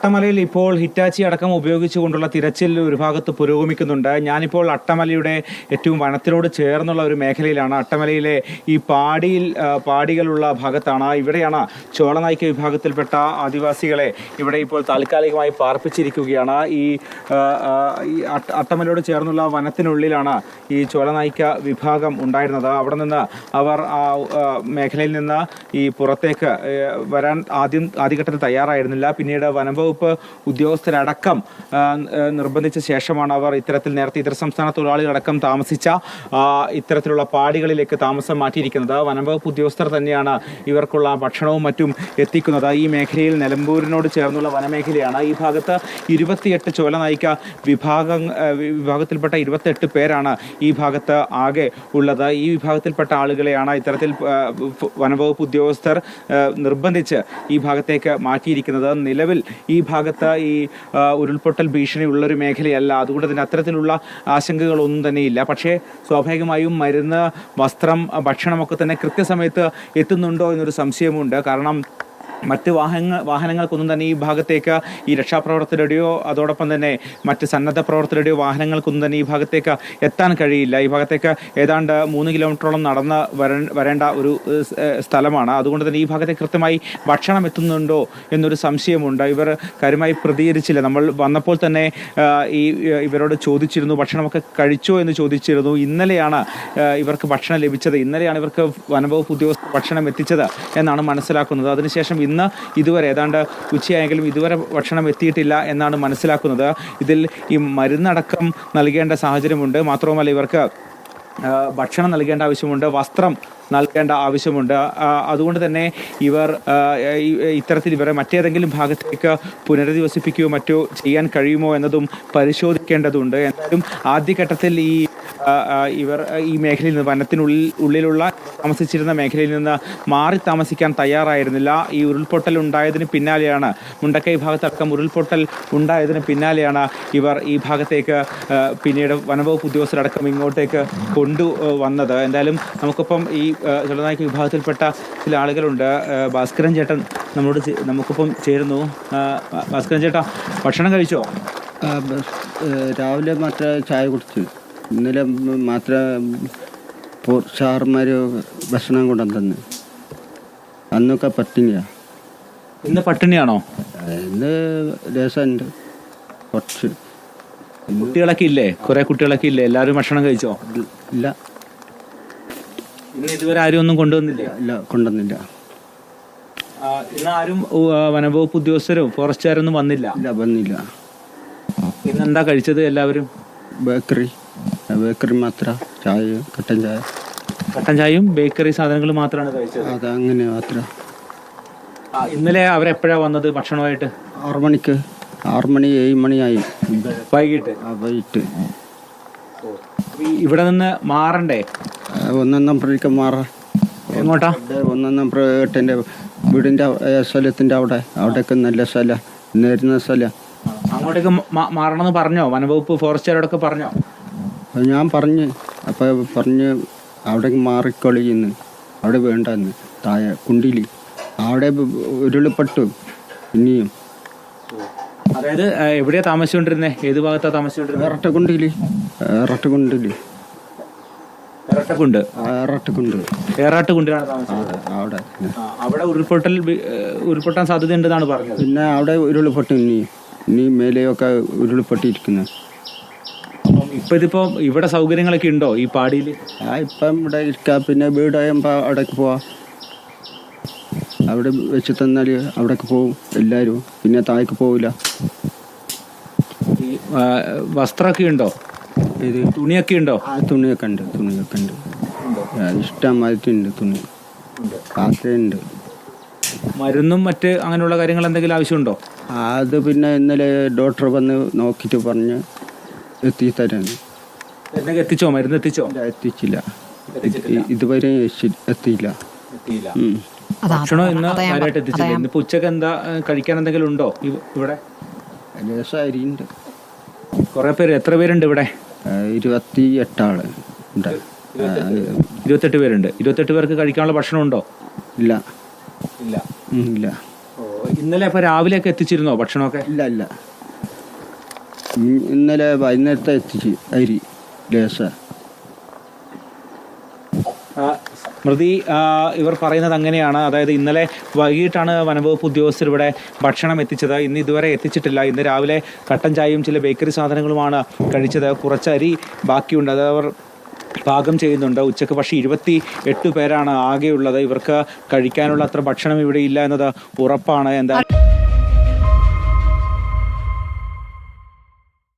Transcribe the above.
അട്ടമലയിൽ ഇപ്പോൾ ഹിറ്റാച്ചി അടക്കം ഉപയോഗിച്ചുകൊണ്ടുള്ള തിരച്ചിൽ ഒരു ഭാഗത്ത് പുരോഗമിക്കുന്നുണ്ട്. ഞാനിപ്പോൾ അട്ടമലയുടെ ഏറ്റവും വനത്തിനോട് ചേർന്നുള്ള ഒരു മേഖലയിലാണ്. അട്ടമലയിലെ ഈ പാടിയിൽ പാടികളുള്ള ഭാഗത്താണ്. ഇവിടെയാണ് ചോളനായിക്ക വിഭാഗത്തിൽപ്പെട്ട ആദിവാസികളെ ഇവിടെ ഇപ്പോൾ താൽക്കാലികമായി പാർപ്പിച്ചിരിക്കുകയാണ്. ഈ അട്ടമലയോട് ചേർന്നുള്ള വനത്തിനുള്ളിലാണ് ഈ ചോളനായിക്ക വിഭാഗം ഉണ്ടായിരുന്നത്. അവിടെ നിന്ന് അവർ ആ, മേഖലയിൽ നിന്ന് ഈ പുറത്തേക്ക് വരാൻ ആദ്യം ആദ്യഘട്ടത്തിൽ തയ്യാറായിരുന്നില്ല. പിന്നീട് വനംവകുപ്പ് ഉദ്യോഗസ്ഥരടക്കം ആ, നിർബന്ധിച്ച ശേഷമാണ് അവർ ഇത്തരത്തിൽ നേരത്തെ ഇതര സംസ്ഥാന തൊഴിലാളികളടക്കം താമസിച്ച ഇത്തരത്തിലുള്ള പാടികളിലേക്ക് താമസം മാറ്റിയിരിക്കുന്നത്. വനംവകുപ്പ് ഉദ്യോഗസ്ഥർ തന്നെയാണ് ഇവർക്കുള്ള ഭക്ഷണവും മറ്റും എത്തിക്കുന്നത്. ഈ മേഖലയിൽ നിലമ്പൂരിനോട് ചേർന്നുള്ള വനമേഖലയാണ്. ഈ ഭാഗത്ത് ഇരുപത്തിയെട്ട് ചോലനായിക്ക വിഭാഗം വിഭാഗത്തിൽപ്പെട്ട ഇരുപത്തെട്ട് പേരാണ് ഈ ഭാഗത്ത് ആകെ ഉള്ളത്. ഈ വിഭാഗത്തിൽപ്പെട്ട ആളുകളെയാണ് ഇത്തരത്തിൽ വനംവകുപ്പ് ഉദ്യോഗസ്ഥർ നിർബന്ധിച്ച് ഈ ഭാഗത്തേക്ക് മാറ്റിയിരിക്കുന്നത്. നിലവിൽ ഈ ഭാഗത്ത് ഈ ഉരുൾപൊട്ടൽ ഭീഷണി ഉള്ളൊരു മേഖലയല്ല. അതുകൊണ്ട് തന്നെ അത്തരത്തിലുള്ള ആശങ്കകളൊന്നും ഇല്ല പക്ഷേ സ്വാഭാവികമായും മരുന്ന് വസ്ത്രം ഭക്ഷണമൊക്കെ തന്നെ കൃത്യസമയത്ത് എത്തുന്നുണ്ടോ എന്നൊരു സംശയമുണ്ട്. കാരണം മറ്റ് വാഹനങ്ങൾ വാഹനങ്ങൾക്കൊന്നും തന്നെ ഈ ഭാഗത്തേക്ക് ഈ രക്ഷാപ്രവർത്തകരുടെയോ അതോടൊപ്പം തന്നെ മറ്റ് സന്നദ്ധ പ്രവർത്തകരുടെയോ വാഹനങ്ങൾക്കൊന്നും തന്നെ ഈ ഭാഗത്തേക്ക് എത്താൻ കഴിയില്ല. ഈ ഭാഗത്തേക്ക് ഏതാണ്ട് മൂന്ന് കിലോമീറ്ററോളം നടന്ന് വര വരേണ്ട ഒരു സ്ഥലമാണ്. അതുകൊണ്ട് തന്നെ ഈ ഭാഗത്തേക്ക് കൃത്യമായി ഭക്ഷണം എത്തുന്നുണ്ടോ എന്നൊരു സംശയമുണ്ട്. ഇവർ കാര്യമായി പ്രതികരിച്ചില്ല. നമ്മൾ വന്നപ്പോൾ തന്നെ ഈ ഇവരോട് ചോദിച്ചിരുന്നു ഭക്ഷണമൊക്കെ കഴിച്ചോ? എന്ന് ചോദിച്ചിരുന്നു. ഇന്നലെയാണ് ഇവർക്ക് ഭക്ഷണം ലഭിച്ചത്. ഇന്നലെയാണ് ഇവർക്ക് വനംവകുപ്പ് ഉദ്യോഗസ്ഥർ ഭക്ഷണം എത്തിച്ചത് എന്നാണ് മനസ്സിലാക്കുന്നത്. അതിനുശേഷം ഇന്ന് ഇതുവരെ ഏതാണ്ട് ഉച്ചയായെങ്കിലും ഇതുവരെ ഭക്ഷണം എത്തിയിട്ടില്ല എന്നാണ് മനസ്സിലാക്കുന്നത്. ഇതിൽ ഈ മരുന്നടക്കം നൽകേണ്ട സാഹചര്യമുണ്ട്. മാത്രവുമല്ല ഇവർക്ക് ഭക്ഷണം നൽകേണ്ട ആവശ്യമുണ്ട് വസ്ത്രം നൽകേണ്ട ആവശ്യമുണ്ട്. അതുകൊണ്ട് തന്നെ ഇവർ ഇത്തരത്തിൽ ഇവരെ മറ്റേതെങ്കിലും ഭാഗത്തേക്ക് പുനരധിവസിപ്പിക്കുകയോ മറ്റോ ചെയ്യാൻ കഴിയുമോ എന്നതും പരിശോധിക്കേണ്ടതുണ്ട്. എന്തായാലും ആദ്യഘട്ടത്തിൽ ഈ ഇവർ ഈ മേഖലയിൽ നിന്ന് വനത്തിനുള്ളിൽ ഉള്ളിലുള്ള താമസിച്ചിരുന്ന മേഖലയിൽ നിന്ന് മാറി താമസിക്കാൻ തയ്യാറായിരുന്നില്ല. ഈ ഉരുൾപൊട്ടൽ ഉണ്ടായതിന് പിന്നാലെയാണ് മുണ്ടക്കൈ ഭാഗത്തടക്കം ഉരുൾപൊട്ടൽ ഉണ്ടായതിന് പിന്നാലെയാണ് ഇവർ ഈ ഭാഗത്തേക്ക് പിന്നീട് വനവകുപ്പ് ഉദ്യോഗസ്ഥരടക്കം ഇങ്ങോട്ടേക്ക് കൊണ്ടു വന്നത്. എന്തായാലും നമുക്കിപ്പം ഈ ജലനായക വിഭാഗത്തിൽപ്പെട്ട ചില ആളുകളുണ്ട്. ഭാസ്കരൻ ചേട്ടൻ നമ്മളോട് നമുക്കിപ്പം ചേരുന്നു. ഭാസ്കരൻ ചേട്ടാ ഭക്ഷണം കഴിച്ചോ? രാവിലെ മറ്റേ ചായ കുടിച്ചു. ഇന്നലെ മാത്രം സാറന്മാർ ഭക്ഷണം കൊണ്ടുവന്നു തന്നു. അന്നൊക്കെ പട്ടിണിയാ. ഇന്ന് പട്ടിണിയാണോ? ഇന്ന് രസമുണ്ട്. കുറച്ച്. കുട്ടികളൊക്കെ ഇല്ലേ? കുറെ കുട്ടികളൊക്കെ ഇല്ലേ? എല്ലാവരും ഭക്ഷണം കഴിച്ചോ? ഇല്ല. ഇന്ന് ഇതുവരെ ആരും ഒന്നും കൊണ്ടുവന്നില്ല? ഇല്ല കൊണ്ടുവന്നില്ല. ഇന്ന് ആരും വനവകുപ്പ് ഉദ്യോഗസ്ഥരും ഫോറസ്റ്റുകാരൊന്നും വന്നില്ല? ഇല്ല വന്നില്ല. ഇന്ന് എന്താ കഴിച്ചത് എല്ലാവരും? ബേക്കറി. ബേക്കറി മാത്രം ചായ കട്ടൻ ചായ. കട്ടൻ ചായയും ബേക്കറി സാധനങ്ങളും മാത്രമാണ് കഴിച്ചത്? അത് അങ്ങനെ മാത്രം. ആ, ഇന്നലെ അവരെപ്പോഴാ വന്നത് ഭക്ഷണമായിട്ട്? ആറ് മണിക്ക് ആറ് മണി ഏഴ് മണിയായി വൈകിട്ട്? ആ, വൈകിട്ട്. ഈ ഇവിടെ നിന്ന് മാറണ്ടേ? ആ, ഒന്നാം നമ്പറിലേക്ക് മാറാം. എങ്ങോട്ടാ? ഇവിടെ ഒന്നാം നമ്പർ ഏട്ടന്റെ വീടിന്റെ സ്ഥലത്തിന്റെ അവിടെ. അവിടെയൊക്കെ നല്ല സ്ഥലം നേരുന്ന സ്ഥലം. അങ്ങോട്ടേക്ക് മ- മാറണമെന്ന് പറഞ്ഞോ? വനവകുപ്പ് ഫോറസ്റ്റുകാരോടൊക്കെ പറഞ്ഞോ? അപ്പോൾ ഞാൻ പറഞ്ഞ് അപ്പോൾ പറഞ്ഞ് അവിടെ മാറിക്കളിയെന്ന്. അവിടെ വേണ്ടെന്ന്. താഴെ കുണ്ടിലി. അവിടെ ഉരുളിപ്പെട്ടു. ഇനിയും അതായത് എവിടെയാ താമസിച്ചുകൊണ്ടിരുന്നേ ഏത് ഭാഗത്താ താമസിച്ചുകൊണ്ടിരുന്നത് ഇറട്ടക്കുണ്ടിലി ഇറട്ടക്കുണ്ടിൽ ഇരട്ടക്കുണ്ട് ഇറട്ടക്കുണ്ട് ഏറാട്ടുകുണ്ടിലാണ് താമസിച്ചത്. അവിടെ. അവിടെ ഉരുൾപൊട്ടൽ ഉരുൾപൊട്ടാൻ സാധ്യതയുണ്ടെന്നാണ് പറഞ്ഞത്. പിന്നെ അവിടെ ഉരുളിപ്പെട്ടു ഇനി. ഇനി മേലെയൊക്കെ ഉരുളിപ്പെട്ടിരിക്കുന്നു അപ്പം ഇതിപ്പോ ഇവിടെ സൗകര്യങ്ങളൊക്കെ ഉണ്ടോ ഈ പാടിയിൽ ആ ഇപ്പം ഇവിടെ ഇരിക്കാം. പിന്നെ വീടാകുമ്പോൾ അവിടേക്ക് പോവാം. അവിടെ വെച്ച് തന്നാൽ അവിടേക്ക് പോവും എല്ലാവരും പിന്നെ താഴേക്ക് പോവില്ല. ഈ ആ, വസ്ത്രമൊക്കെ ഉണ്ടോ? ഇത് തുണിയൊക്കെ ഉണ്ടോ? ആ തുണിയൊക്കെ ഉണ്ട് തുണിയൊക്കെ ഉണ്ട്. ആ, ഇഷ്ടം മാതിരിണ്ട് തുണി. പാത്രമുണ്ട് മരുന്നും മറ്റ് അങ്ങനെയുള്ള കാര്യങ്ങൾ എന്തെങ്കിലും ആവശ്യമുണ്ടോ? അത് പിന്നെ ഇന്നലെ ഡോക്ടർ വന്ന് നോക്കിയിട്ട് പറഞ്ഞ് എത്തി തരാൻ എത്തിച്ചോ? മരുന്ന് എത്തിച്ചോ? എത്തിച്ചില്ല. ഇതുവരെ എത്തിയില്ല. എത്തിയില്ല. ഭക്ഷണം ഇന്ന് കാര്യമായിട്ട് എത്തിച്ചില്ല? ഇന്നിപ്പോ ഉച്ചയ്ക്ക് എന്താ കഴിക്കാൻ എന്തെങ്കിലും ഉണ്ടോ ഇവിടെ? ലേശം അരിയുണ്ട്. കുറെ പേര് എത്ര പേരുണ്ട് ഇവിടെ? ഇരുപത്തി എട്ടാൾ ഉണ്ട്. ഇരുപത്തെട്ട് പേരുണ്ട്. ഇരുപത്തെട്ട് പേർക്ക് കഴിക്കാനുള്ള ഭക്ഷണം ഉണ്ടോ? ഇല്ല. ഇല്ല. ഇല്ല. ഇന്നലെ അപ്പൊ രാവിലെയൊക്കെ എത്തിച്ചിരുന്നോ ഭക്ഷണമൊക്കെ? ഇല്ല ഇല്ല. ഇന്നലെ വൈകുന്നേരത്തെ എത്തിച്ച് അരി ലേസ. സ്മൃതി ഇവർ പറയുന്നത് അങ്ങനെയാണ്. അതായത് ഇന്നലെ വൈകിട്ടാണ് വനംവകുപ്പ് ഉദ്യോഗസ്ഥർ ഇവിടെ ഭക്ഷണം എത്തിച്ചത്. ഇന്ന് ഇതുവരെ എത്തിച്ചിട്ടില്ല. ഇന്ന് രാവിലെ കട്ടൻ ചായയും ചില ബേക്കറി സാധനങ്ങളുമാണ് കഴിച്ചത്. കുറച്ച് അരി ബാക്കിയുണ്ട്. അത് അവർ പാകം ചെയ്യുന്നുണ്ട്. ഉച്ചയ്ക്ക് പക്ഷേ ഇരുപത്തി എട്ട് പേരാണ് ആകെയുള്ളത്. ഇവർക്ക് കഴിക്കാനുള്ള അത്ര ഭക്ഷണം ഇവിടെ ഇല്ല എന്നത് ഉറപ്പാണ്. എന്താ